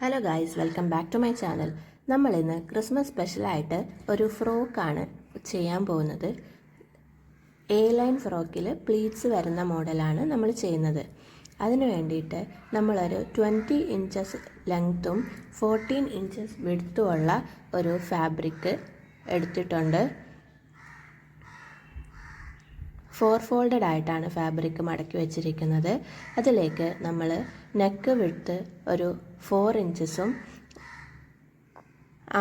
Hello guys welcome back to my channel നമ്മൾ ഇന്ന് Christmas സ്പെഷ്യലായിട്ട് ഒരു ഫ്രോക്കാണ് ചെയ്യാൻ പോകുന്നത്. എ ലൈൻ ഫ്രോക്കിൽ പ്ലീറ്റ്സ് വരുന്ന മോഡലാണ് നമ്മൾ ചെയ്യുന്നത്. അതിന് വേണ്ടിയിട്ട് നമ്മളൊരു ട്വന്റി ഇഞ്ചസ് ലെങ്ത്തും ഫോർട്ടീൻ ഇഞ്ചസ് വിടുത്തുമുള്ള ഒരു ഫാബ്രിക് എടുത്തിട്ടുണ്ട്. ഫോർ ഫോൾഡഡ് ആയിട്ടാണ് ഫാബ്രിക് മടക്കി വെച്ചിരിക്കുന്നത്. അതിലേക്ക് നമ്മൾ നെക്ക് വിട്ട് ഒരു ഫോർ ഇഞ്ചസും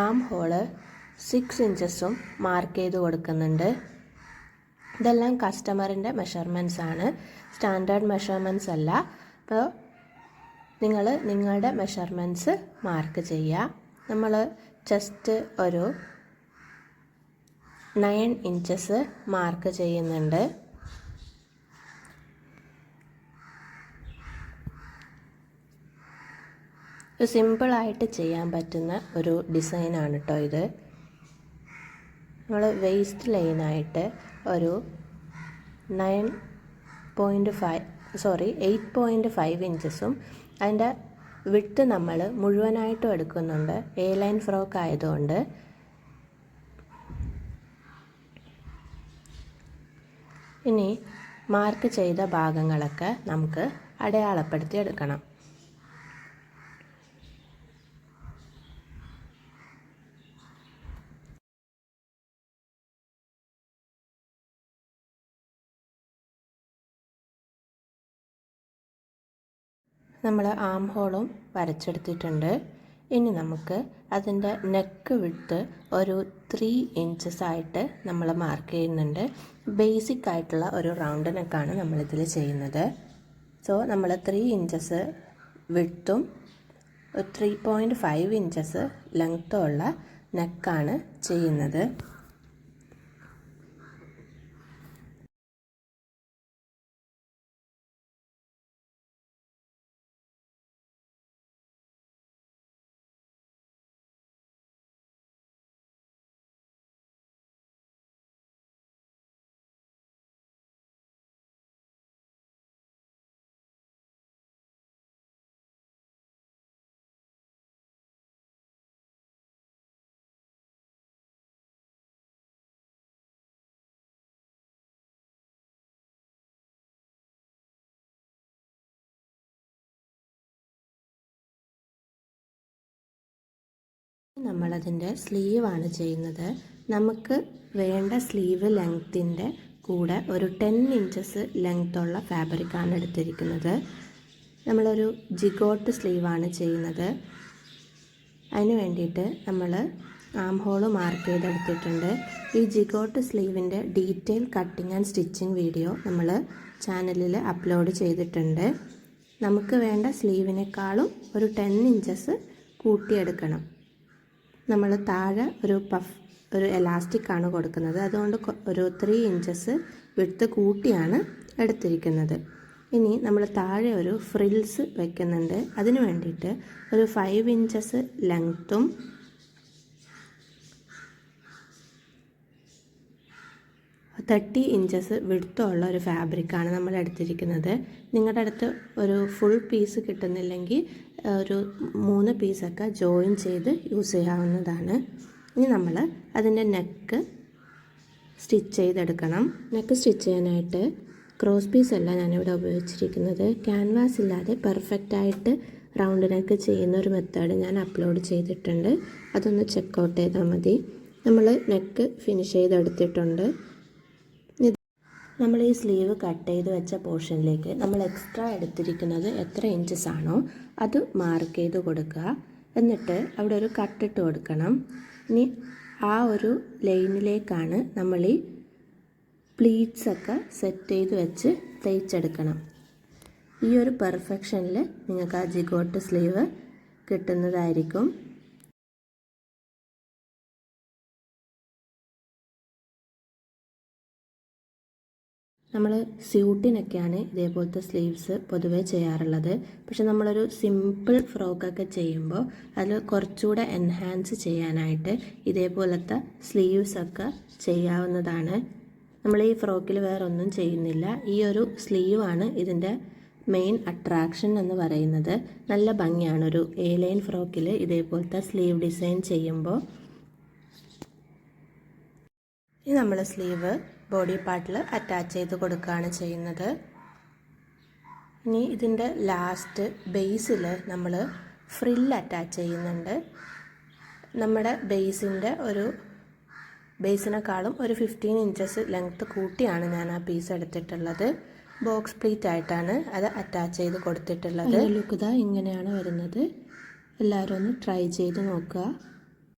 ആം ഹോൾ സിക്സ് ഇഞ്ചസും മാർക്ക് ചെയ്ത് കൊടുക്കുന്നുണ്ട്. ഇതെല്ലാം കസ്റ്റമറിന്റെ മെഷർമെന്റ്സ് ആണ്. സ്റ്റാൻഡേർഡ് മെഷർമെന്റ്സ് അല്ല. അപ്പോൾ നിങ്ങൾ നിങ്ങളുടെ മെഷർമെന്റ്സ് മാർക്ക് ചെയ്യുക നമ്മൾ ജസ്റ്റ് ഒരു നയൻ ഇഞ്ചസ് മാർക്ക് ചെയ്യുന്നുണ്ട് ഒരു സിമ്പിളായിട്ട് ചെയ്യാൻ പറ്റുന്ന ഒരു ഡിസൈനാണ് കേട്ടോ ഇത്. നമ്മൾ വേസ്റ്റ് ലൈനായിട്ട് ഒരു nine point five sorry eight point five ഇഞ്ചസും അതിന്റെ വിട്ട് നമ്മൾ മുഴുവനായിട്ടും എടുക്കുന്നുണ്ട്. എ ലൈൻ ഫ്രോക്ക് ആയതുകൊണ്ട്. ഇനി മാർക്ക് ചെയ്ത ഭാഗങ്ങളൊക്കെ നമുക്ക് അടയാളപ്പെടുത്തി എടുക്കണം. നമ്മൾ ആം ഹോളും വരച്ചെടുത്തിട്ടുണ്ട്. ഇനി നമുക്ക് അതിന്റെ നെക്ക് വിട്ട് ഒരു ത്രീ ഇഞ്ചസ് ആയിട്ട് നമ്മൾ മാർക്ക് ചെയ്യുന്നുണ്ട്. ബേസിക് ആയിട്ടുള്ള ഒരു റൗണ്ട് നെക്കാണ് നമ്മളിതിൽ ചെയ്യുന്നത്. സോ നമ്മൾ ത്രീ ഇഞ്ചസ് വിട്ടും ത്രീ പോയിന്റ് ഫൈവ് ഇഞ്ചസ് ലെങ്ത്തുള്ള നെക്കാണ് ചെയ്യുന്നത്. നമ്മളതിന്റെ സ്ലീവാണ് ചെയ്യുന്നത്. നമുക്ക് വേണ്ട സ്ലീവ് ലെങ്ത്തിന്റെ കൂടെ ഒരു ടെൻ ഇഞ്ചസ് ലെങ്ത്തുള്ള ഫാബ്രിക്കാണ് എടുത്തിരിക്കുന്നത്. നമ്മളൊരു ജിഗോട്ട് സ്ലീവാണ് ചെയ്യുന്നത്. അതിന് വേണ്ടിയിട്ട് നമ്മൾ ആം ഹോൾ മാർക്ക് ചെയ്തെടുത്തിട്ടുണ്ട്. ഈ gigot സ്ലീവിന്റെ detail cutting and stitching video നമ്മൾ ചാനലിൽ അപ്ലോഡ് ചെയ്തിട്ടുണ്ട്. നമുക്ക് വേണ്ട സ്ലീവിനേക്കാളും ഒരു ടെൻ ഇഞ്ചസ് കൂട്ടിയെടുക്കണം. നമ്മൾ താഴെ ഒരു പഫ് ഒരു എലാസ്റ്റിക് ആണ് കൊടുക്കുന്നത്. അതുകൊണ്ട് ഒരു ത്രീ ഇഞ്ചസ് വിടുത്ത് കൂട്ടിയാണ് എടുത്തിരിക്കുന്നത്. ഇനി നമ്മൾ താഴെ ഒരു ഫ്രിൽസ് വെക്കുന്നുണ്ട്. അതിന് വേണ്ടിയിട്ട് ഒരു ഫൈവ് ഇഞ്ചസ് ലെങ്ത്തും തേർട്ടി ഇഞ്ചസ് വിടുത്തുള്ള ഒരു ഫാബ്രിക്കാണ് നമ്മൾ എടുത്തിരിക്കുന്നത്. നിങ്ങളുടെ അടുത്ത് ഒരു ഫുൾ പീസ് കിട്ടുന്നില്ലെങ്കിൽ ഒരു മൂന്ന് പീസൊക്കെ ജോയിൻ ചെയ്ത് യൂസ് ചെയ്യാവുന്നതാണ്. ഇനി നമ്മൾ അതിന്റെ നെക്ക് സ്റ്റിച്ച് ചെയ്തെടുക്കണം. നെക്ക് സ്റ്റിച്ച് ചെയ്യാനായിട്ട് ക്രോസ് പീസ് അല്ല ഞാനിവിടെ ഉപയോഗിച്ചിരിക്കുന്നത്. ക്യാൻവാസ് ഇല്ലാതെ പെർഫെക്റ്റായിട്ട് റൗണ്ട് നെക്ക് ചെയ്യുന്ന ഒരു മെത്തേഡ് ഞാൻ അപ്ലോഡ് ചെയ്തിട്ടുണ്ട്. അതൊന്ന് ചെക്കൗട്ട് ചെയ്താൽ മതി. നമ്മൾ നെക്ക് ഫിനിഷ് ചെയ്തെടുത്തിട്ടുണ്ട്. നമ്മൾ ഈ സ്ലീവ് കട്ട് ചെയ്ത് വെച്ച പോർഷനിലേക്ക് നമ്മൾ എക്സ്ട്രാ എടുത്തിരിക്കുന്നത് എത്ര ഇഞ്ചസ് ആണോ അത് മാർക്ക് ചെയ്ത് കൊടുക്കുക. എന്നിട്ട് അവിടെ ഒരു കട്ടിട്ട് കൊടുക്കണം. ഇനി ആ ഒരു ലൈനിലേക്കാണ് നമ്മൾ ഈ പ്ലീറ്റ്സൊക്കെ സെറ്റ് ചെയ്ത് വെച്ച് തയ്ച്ചെടുക്കണം ഈ ഒരു പെർഫെക്ഷനിൽ നിങ്ങൾക്ക് ആ ജിഗോട്ട് സ്ലീവ് കിട്ടുന്നതായിരിക്കും. നമ്മൾ സ്യൂട്ടിനൊക്കെയാണ് ഇതേപോലത്തെ സ്ലീവ്സ് പൊതുവേ ചെയ്യാറുള്ളത്. പക്ഷെ നമ്മളൊരു സിമ്പിൾ ഫ്രോക്കൊക്കെ ചെയ്യുമ്പോൾ അതിൽ കുറച്ചുകൂടെ എൻഹാൻസ് ചെയ്യാനായിട്ട് ഇതേപോലത്തെ സ്ലീവ്സൊക്കെ ചെയ്യാവുന്നതാണ്. നമ്മൾ ഈ ഫ്രോക്കിൽ വേറൊന്നും ചെയ്യുന്നില്ല. ഈ ഒരു സ്ലീവ് ആണ് ഇതിന്റെ മെയിൻ അട്രാക്ഷൻ എന്ന് പറയുന്നത്. നല്ല ഭംഗിയാണ് ഒരു എ ലൈൻ ഫ്രോക്കിൽ ഇതേപോലത്തെ സ്ലീവ് ഡിസൈൻ ചെയ്യുമ്പോൾ. ഇനി നമ്മൾ സ്ലീവ് ബോഡി പാർട്ടിൽ അറ്റാച്ച് ചെയ്ത് കൊടുക്കുകയാണ് ചെയ്യുന്നത്. ഇനി ഇതിന്റെ ലാസ്റ്റ് ബേസിൽ നമ്മൾ ഫ്രിൽ അറ്റാച്ച് ചെയ്യുന്നുണ്ട്. നമ്മുടെ ബേസിന്റെ ഒരു ബേസിനെക്കാളും ഒരു ഫിഫ്റ്റീൻ ഇഞ്ചസ് ലെങ്ത്ത് കൂട്ടിയാണ് ഞാൻ ആ പീസ് എടുത്തിട്ടുള്ളത്. ബോക്സ് പ്ലീറ്റ് ആയിട്ടാണ് അത് അറ്റാച്ച് ചെയ്ത് കൊടുത്തിട്ടുള്ളത്. ലുക്ക് ഇതാ ഇങ്ങനെയാണ് വരുന്നത്. എല്ലാവരും ഒന്ന് ട്രൈ ചെയ്ത് നോക്കുക.